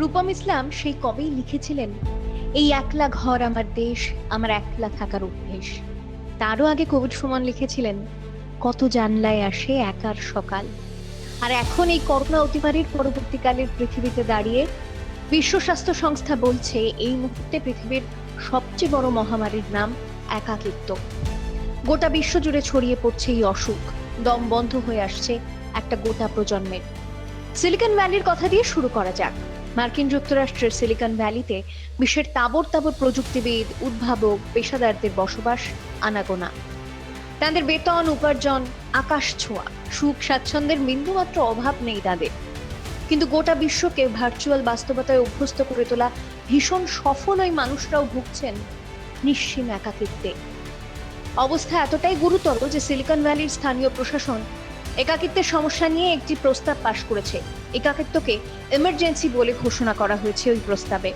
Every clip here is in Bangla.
রূপম ইসলাম সেই কবেই লিখেছিলেন, এই একলা ঘর আমার দেশ, আমার একলা থাকার অভ্যেস। তারও আগে কবির সুমন লিখেছিলেন, কত জানলায় আসে একার সকাল। আর এখন এই করোনা অতিমারির পরবর্তীকালের পৃথিবীতে দাঁড়িয়ে বিশ্ব স্বাস্থ্য সংস্থা বলছে, এই মুহূর্তে পৃথিবীর সবচেয়ে বড় মহামারীর নাম একাকিত্ব। গোটা বিশ্ব জুড়ে ছড়িয়ে পড়ছে এই অসুখ। দম বন্ধ হয়ে আসছে একটা গোটা প্রজন্মের। সিলিকন ভ্যালির কথা দিয়ে শুরু করা যাক। মার্কিন যুক্তরাষ্ট্রের সিলিকন ভ্যালিতে বিশ্বের তাবর তাবর প্রযুক্তিবিদ, উদ্ভাবক, পেশাদারদের বসবাস, আনাগোনা। তাদের বেতন, উপার্জন, আকাশ ছোঁয়া, সুখ, স্বাচ্ছন্দ্যের বিন্দুমাত্র অভাব নেই তাদের। কিন্তু গোটা বিশ্বকে ভার্চুয়াল বাস্তবতায় অভ্যস্ত করে তোলা ভীষণ সফল ওই মানুষরাও ভুগছেন নিশ্চিম একাকিত্বে। অবস্থা এতটাই গুরুতর যে সিলিকন ভ্যালির স্থানীয় প্রশাসন একাকিত্বের সমস্যা নিয়ে একটি প্রস্তাব পাশ করেছে। একাকিত্বকে এমার্জেন্সি বলে ঘোষণা করা হয়েছে ওই প্রস্তাবে।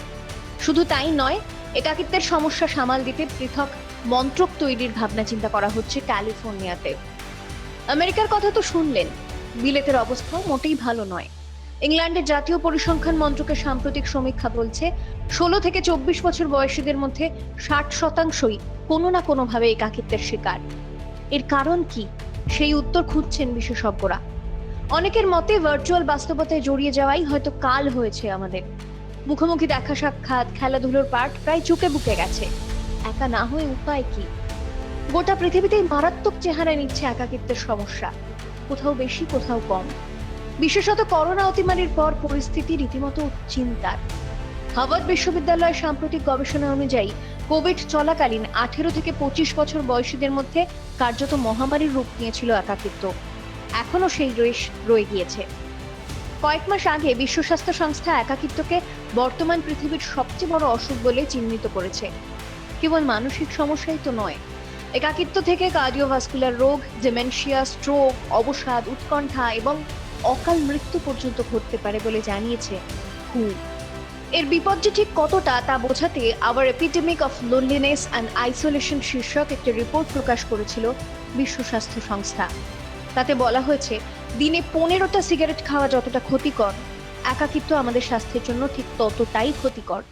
শুধু তাই নয়, একাকিত্বের সমস্যা সামাল দিতে পৃথক মন্ত্রক তৈরির ভাবনা চিন্তা করা হচ্ছে ক্যালিফোর্নিয়াতে। আমেরিকার কথা তো শুনলেন, বিলেতের অবস্থা মোটেই ভালো নয়। ইংল্যান্ডের জাতীয় পরিসংখ্যান মন্ত্রকের সাম্প্রতিক সমীক্ষা বলছে, ষোলো থেকে চব্বিশ বছর বয়সীদের মধ্যে ষাট শতাংশই কোনো না কোনোভাবে একাকিত্বের শিকার। এর কারণ কি? সেই উত্তর খুঁজছেন বিশেষজ্ঞরা। অনেকের মতে ভার্চুয়াল বাস্তবতায় জড়িয়ে যাওয়াই হয়তো কাল হয়েছে আমাদের। মুখোমুখি দেখা সাক্ষাৎ, খেলাধুলোর পাঠ প্রায় চুকে বুকে গেছে। একা না হয়ে উপায় কি? গোটা পৃথিবীতেই মারাত্মক চেহারা নিচ্ছে একাকিত্বের সমস্যা। কোথাও বেশি, কোথাও কম। বিশেষত করোনা অতিমারির পর পরিস্থিতি রীতিমতো চিন্তার। হার্ভার্ড বিশ্ববিদ্যালয়ের সাম্প্রতিক গবেষণা অনুযায়ী কোভিড চলাকালীন আঠেরো থেকে পঁচিশ বছর বয়সীদের মধ্যে কার্যত মহামারীর রূপ নিয়েছিল একাকিত্ব। এখনও সেই রেশ রয়ে গিয়েছে। কয়েক মাস আগে বিশ্ব স্বাস্থ্য সংস্থা একাকিত্বকে বর্তমান পৃথিবীর সবচেয়ে বড় অসুখ বলে চিহ্নিত করেছে। কেবল মানসিক সমস্যাই তো নয়। একাকিত্ব থেকে কার্ডিওভাস্কুলার রোগ, ডেমেনশিয়া, স্ট্রোক, অবসাদ, উৎকণ্ঠা এবং অকাল মৃত্যু পর্যন্ত ঘটতে পারে বলে জানিয়েছে হু এর বিপদ যে ঠিক কতটা তা বোঝাতে আবার epidemic of loneliness and isolation শীর্ষক একটি রিপোর্ট প্রকাশ করেছিল বিশ্ব স্বাস্থ্য সংস্থা। তাতে বলা হয়েছে, দিনে পনেরোটা সিগারেট খাওয়া যতটা ক্ষতিকর, একাকিত্ব আমাদের স্বাস্থ্যের জন্য ঠিক ততটাই ক্ষতিকর।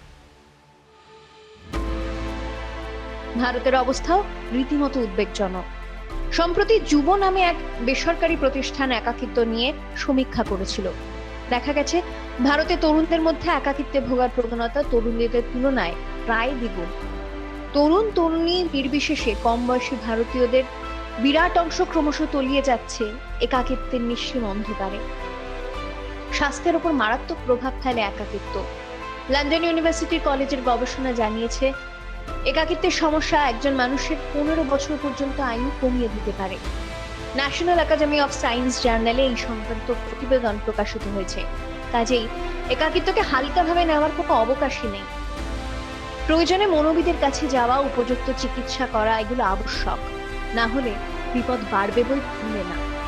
ভারতের অবস্থাও রীতিমতো উদ্বেগজনক। সম্প্রতি যুব নামে এক বেসরকারি প্রতিষ্ঠান একাকিত্ব নিয়ে সমীক্ষা করেছিল। দেখা গেছে ভারতে তরুণদের মধ্যে একাকিত্বে ভোগার প্রবণতা তরুণদের তুলনায় প্রায় দ্বিগুণ। তরুণ, তরুণী নির্বিশেষে কম বয়সী ভারতীয়দের বিরাট অংশ ক্রমশ তলিয়ে যাচ্ছে একাকিত্বের নিঃসীম অন্ধকারে। স্বাস্থ্যের উপর মারাত্মক প্রভাব ফেলে একাকিত্ব। লন্ডন ইউনিভার্সিটি কলেজের গবেষণা জানিয়েছে, একাকিত্বের সমস্যা একজন মানুষের পনেরো বছর পর্যন্ত আয়ু কমিয়ে দিতে পারে। ন্যাশনাল একাডেমি অফ সায়েন্স জার্নালে এই সংক্রান্ত প্রতিবেদন প্রকাশিত হয়েছে। কাজেই। একাকিত্বকে হালকা ভাবে নেওয়ার কোনো অবকাশই নেই। প্রয়োজনে মনোবিদের কাছে যাওয়া, উপযুক্ত চিকিৎসা করা, এগুলো আবশ্যক। না হলে বিপদ বাড়বে বই ভুলে না।